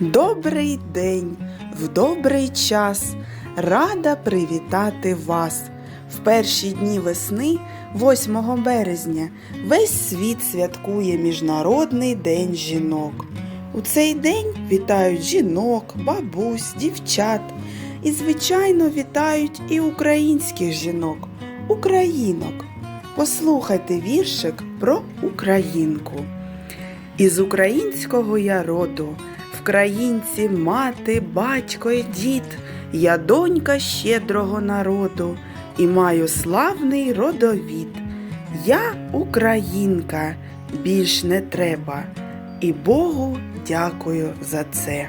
Добрий день, в добрий час. Рада привітати вас. В перші дні весни, 8 березня, весь світ святкує Міжнародний день жінок. У цей день вітають жінок, бабусь, дівчат і, звичайно, вітають і українських жінок, українок. Послухайте віршик про українку. Із українського я роду, в країнці мати, батько і дід, я донька щедрого народу і маю славний родовід. Я українка, більш не треба, і Богу дякую за це.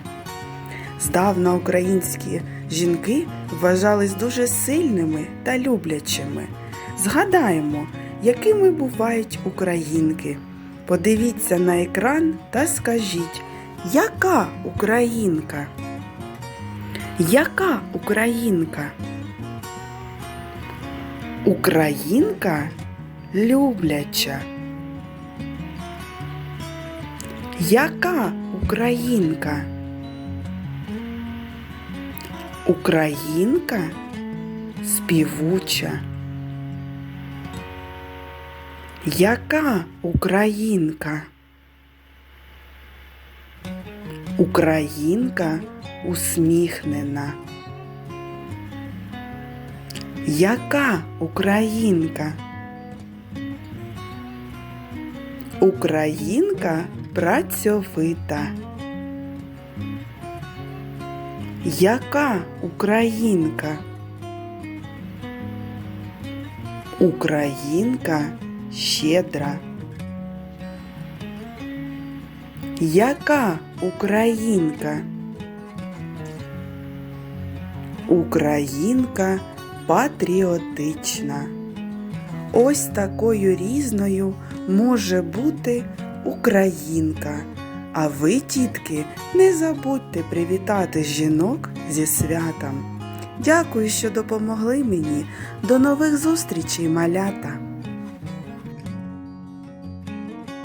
Здавна українські жінки вважались дуже сильними та люблячими. Згадаємо, якими бувають українки. Подивіться на екран та скажіть, яка українка? Яка українка? Українка любляча. Яка українка? Українка співуча. Яка українка? Українка усміхнена. Яка українка? Українка працьовита. Яка українка? Українка щедра. Яка українка? Українка патріотична. Ось такою різною може бути українка. А ви, тітки, не забудьте привітати жінок зі святом. Дякую, що допомогли мені. До нових зустрічей, малята!